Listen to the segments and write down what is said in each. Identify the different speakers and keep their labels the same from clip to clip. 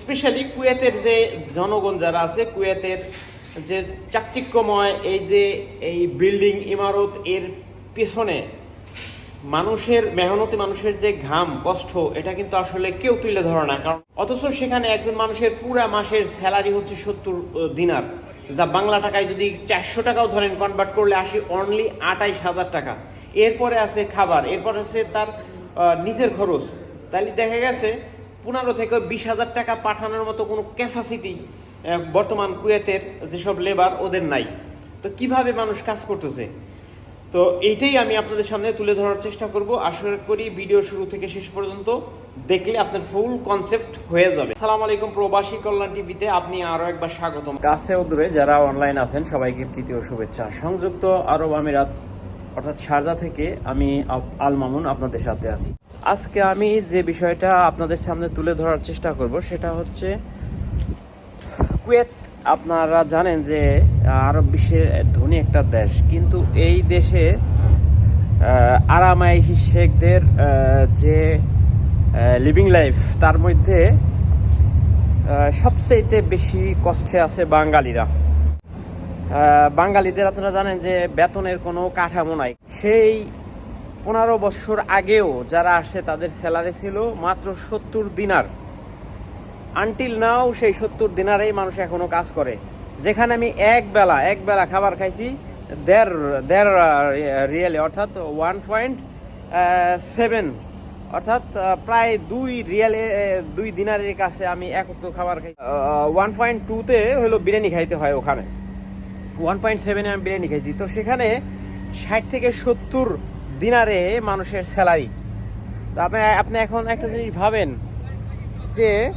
Speaker 1: Specially কুয়েতের যে জনগণ যারা আছে, কুয়েতের যে চাকচিক্যময় এই যে এই বিল্ডিং ইমারত, এর পেছনে মানুষের মেহনতি, মানুষের যে ঘাম, কষ্ট, এটা কিন্তু আসলে কেউ তুলে ধরে না। কারণ অথচ সেখানে একজন মানুষের পুরা মাসের স্যালারি হচ্ছে সত্তর দিনার, যা বাংলা টাকায় যদি চারশো টাকাও ধরেন কনভার্ট করলে আসি অনলি আটাইশ হাজার টাকা। এরপরে আছে খাবার, এরপর আছে তার নিজের খরচ। তাহলে দেখা গেছে পনেরো থেকে বিশ হাজার টাকা পাঠানোর মতো কোনো ক্যাপাসিটি বর্তমান কুয়েতের যেসব লেবার ওদের নাই। তো কীভাবে মানুষ কাজ করতেছে? তো এইটাই আমি আপনাদের সামনে তুলে ধরার চেষ্টা করব। আশা করি ভিডিও শুরু থেকে শেষ পর্যন্ত দেখলে আপনার ফুল কনসেপ্ট হয়ে যাবে। সালাম আলাইকুম, প্রবাসী কল্যাণ টিভিতে আপনি আরও একবার স্বাগতম। কাছে ও দূরে যারা অনলাইন আছেন, সবাইকে তৃতীয় শুভেচ্ছা। সংযুক্ত আরব আমিরাত অর্থাৎ শারজা থেকে আমি আল মামুন আপনাদের সাথে আছি। আজকে আমি যে বিষয়টা আপনাদের সামনে তুলে ধরার চেষ্টা করব সেটা হচ্ছে, কুয়েত আপনারা জানেন যে আরব বিশ্বের ধনী একটা দেশ। কিন্তু এই দেশে আরামাইশি শেখদের যে লিভিং লাইফ তার মধ্যে সবচেয়ে বেশি কষ্টে আছে বাঙালিরা। বাঙালিদের আপনারা জানেন যে বেতনের কোনো কাঠামো নাই। সেই পনেরো বছর আগেও যারা আসছে, তাদের স্যালারি ছিল মাত্র সত্তর দিনার। আনটিল নাও সেই সত্তর দিনারেই মানুষ এখনও কাজ করে। যেখানে আমি এক বেলা এক বেলা খাবার খাইছি, দেড় দেড় রিয়েলে, অর্থাৎ ওয়ান পয়েন্ট সেভেন অর্থাৎ প্রায় দুই রিয়ালে, দুই দিনারের কাছে আমি এক উক্ত খাবার খাই। ওয়ান পয়েন্ট টুতে হলো বিরিয়ানি খাইতে হয় ওখানে। ওয়ান পয়েন্ট সেভেনে আমি বিরিয়ানি খাইছি তো সেখানে ষাট থেকে সত্তর দিনারে মানুষের স্যালারি তো আপনি আপনি এখন একটা জিনিস ভাবেন যে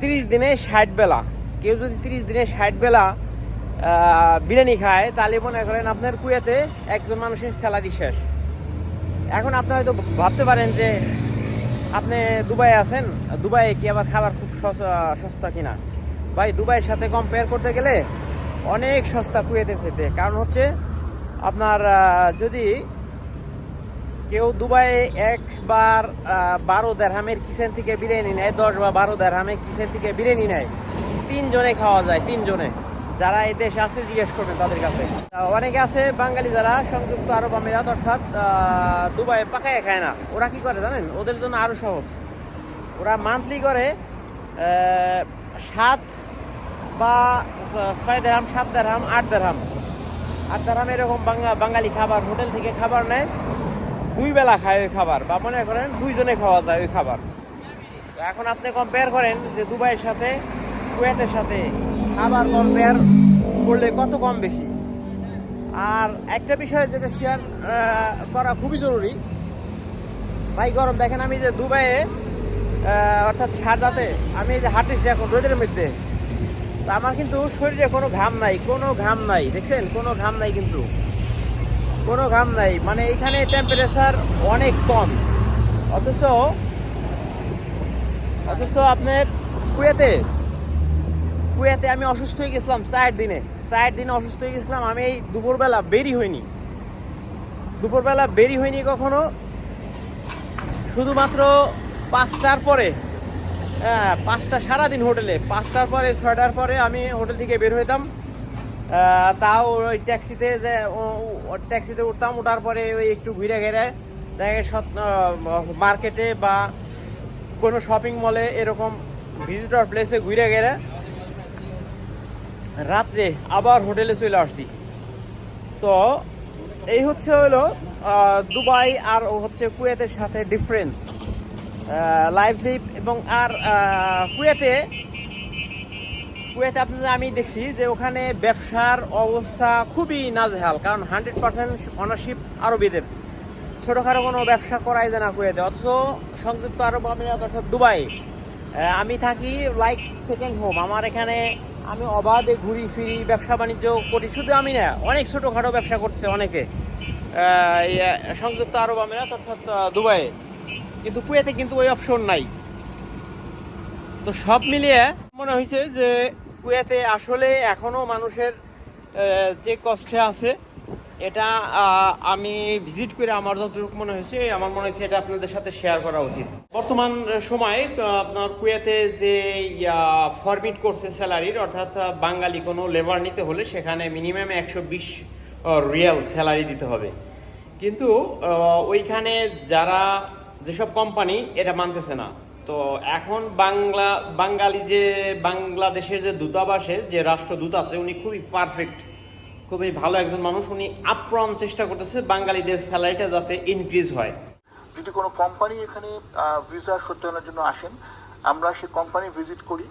Speaker 1: তিরিশ দিনে ষাট বেলা। কেউ যদি তিরিশ দিনে ষাট বেলা বিরিয়ানি খায়, তাহলে মনে করেন আপনার কুয়েতে একজন মানুষের স্যালারি শেষ। এখন আপনি হয়তো ভাবতে পারেন যে, আপনি দুবাই আছেন, দুবাইয়ে কি আবার খাবার খুব সস- সস্তা কিনা? ভাই, দুবাইয়ের সাথে কম্পেয়ার করতে গেলে অনেক সস্তা কুয়েতের সাথে কারণ হচ্ছে আপনার যদি কেউ দুবাইয়ে একবার বারো দেড়হামের কিচেন থেকে বিরিয়ানি নেয়, দশ বা বারো দেড়হামের কিচেন থেকে বিরিয়ানি নেয়, তিনজনে খাওয়া যায়, তিনজনে। যারা এই দেশে আছে, জিজ্ঞেস করবেন তাদের কাছে। অনেকে আছে, বাঙালি যারা, সংযুক্ত আরব আমিরাত, অর্থাৎ দুবাই পাকায় খায় না। ওরা কি করে জানেন? ওদের জন্য আরও সহজ। ওরা মান্থলি করে সাত বা ছয় দেড়হাম, সাত দেড়হাম, আট দেড়হাম। আট দেড়হাম এরকম বাঙা বাঙালি খাবার, হোটেল থেকে খাবার নেয়। দুই বেলা খায় ওই খাবার, বা মনে করেন দুইজনে খাওয়া যায় ওই খাবার। তো এখন আপনি কম্পেয়ার করেন যে দুবাইয়ের সাথে, কুয়েতের সাথে খাবার কম্পেয়ার করলে কত কম বেশি? আর একটা বিষয় যেটা শেয়ার করা খুবই জরুরি, ভাই গরম, দেখেন আমি যে দুবাইয়ে অর্থাৎ সারজাতে, আমি যে হাঁটতেছি এখন রোদের মধ্যে আমার কিন্তু শরীরে কোনো ঘাম নাই, কোনো ঘাম নাই, দেখছেন? কোনো ঘাম নাই কিন্তু। কোনো ঘাম নাই মানে এখানে টেম্পারেচার অনেক কম। অথচ অথচ আপনার কুয়েতে কুয়েতে আমি অসুস্থ হয়ে গেছিলাম চার দিনে। চার দিনে অসুস্থ হয়ে গেছিলাম, আমি এই দুপুরবেলা বেরি হইনি। দুপুরবেলা বেরি হইনি কখনো। শুধুমাত্র পাঁচটার পরে পাঁচটা সারাদিন হোটেলে। পাঁচটার পরে, ছয়টার পরে আমি হোটেল থেকে বের হইতাম। তাও ওই ট্যাক্সিতে যে ট্যাক্সিতে উঠতাম ওঠার পরে ওই একটু ঘুরে ঘেরে মার্কেটে বা কোনো শপিং মলে এরকম ভিজিটর প্লেসে ঘুরে গেলে রাত্রে আবার হোটেলে চলে আসছি। তো এই হচ্ছে হলো দুবাই আর হচ্ছে কুয়েতের সাথে ডিফারেন্স লাইফ লিপ এবং আর কুয়েতে কুয়েতে আপনাদের আমি দেখছি যে ওখানে ব্যবসার অবস্থা খুবই নাজেহাল, কারণ হান্ড্রেড পার্সেন্ট অনারশিপ আরবিদের ছোটোখাটো কোনো ব্যবসা করাই যায় না কুয়েতে, অথচ সংযুক্ত আরব আমিরাত অর্থাৎ দুবাই আমি থাকি লাইক সেকেন্ড হোম আমার এখানে আমি অবাধে ঘুরি ফিরি, ব্যবসা বাণিজ্য করি, শুধু আমি না, অনেক ছোটোখাটো ব্যবসা করছে অনেকে সংযুক্ত আরব আমিরাত অর্থাৎ দুবাইয়ে। কিন্তু কুয়েতে কিন্তু ওই অপশন নাই। তো সব মিলিয়ে মনে হয়েছে যে কুয়েতে আসলে এখনও মানুষের যে কষ্টে আছে, এটা আমি ভিজিট করে আমার যতটুকু মনে হয়েছে, আমার মনে হচ্ছে এটা আপনাদের সাথে শেয়ার করা উচিত। বর্তমান সময়ে আপনার কুয়েতে যে ফরমিট করছে স্যালারির অর্থাৎ বাঙালি কোনো লেবার নিতে হলে সেখানে মিনিমাম একশো বিশ রিয়াল স্যালারি দিতে হবে। কিন্তু ওইখানে যারা যেসব কোম্পানি এটা মানতেছে না। তো এখন বাংলা বাঙালি যে বাংলাদেশের যে দূতাবাসে যে রাষ্ট্রদূত আছে উনি খুবই পারফেক্ট খুবই ভালো একজন মানুষ। উনি আপ্রাণ চেষ্টা করতেছে বাঙালিদের স্যালারিটা যাতে ইনক্রিজ হয়।
Speaker 2: যদি কোনো কোম্পানি এখানে ভিসা সত্যায়নের জন্য আসেন আমরা সেই কোম্পানি ভিজিট করি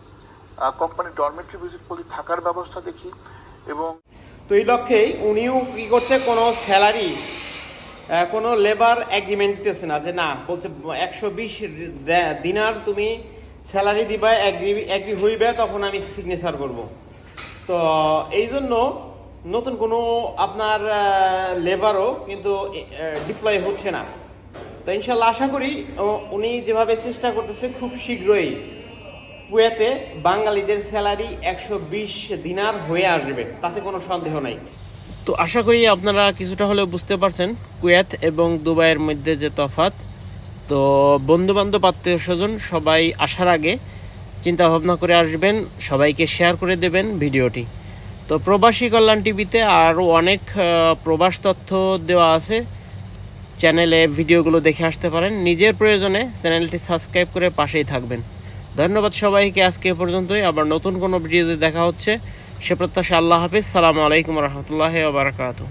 Speaker 2: কোম্পানি ডরমেটরি ভিজিট করি থাকার ব্যবস্থা দেখি এবং
Speaker 1: তো এই লক্ষ্যেই উনিও কি করছে কোনো স্যালারি কোনো লেবার এগ্রিমেন্ট দিতেছে না যে না, বলছে একশো বিশ দিনার তুমি স্যালারি দিবা এগ্রি এগ্রি হইবে, তখন আমি সিগনেচার করব। তো এই জন্য নতুন কোনো আপনার লেবারও কিন্তু ডিপ্লয় হচ্ছে না। তো ইনশাল্লাহ আশা করি উনি যেভাবে চেষ্টা করতেছে খুব শীঘ্রই কুয়েতে বাঙালিদের স্যালারি একশো বিশ দিনার হয়ে আসবে। তাতে কোনো সন্দেহ নাই। তো আশা করি আপনারা কিছুটা হলেও বুঝতে পারছেন কুয়েত এবং দুবাইয়ের মধ্যে যে তফাত তো বন্ধু বান্ধব আত্মীয় স্বজন সবাই আসার আগে চিন্তা ভাবনা করে আসবেন, সবাইকে শেয়ার করে দেবেন ভিডিওটি। তো প্রবাসী কল্যাণ টিভিতে আরও অনেক প্রবাস তথ্য দেওয়া আছে। চ্যানেলে ভিডিওগুলো দেখে আসতে পারেন। নিজের প্রয়োজনে চ্যানেলটি সাবস্ক্রাইব করে পাশেই থাকবেন। ধন্যবাদ সবাইকে। আজকে পর্যন্তই। আবার নতুন কোনো ভিডিওতে দেখা হচ্ছে। সে প্রত্যাশা আল্লাহ হাফিজ। সালামু আলাইকুম রহমতুল্লাহ বারাকাতু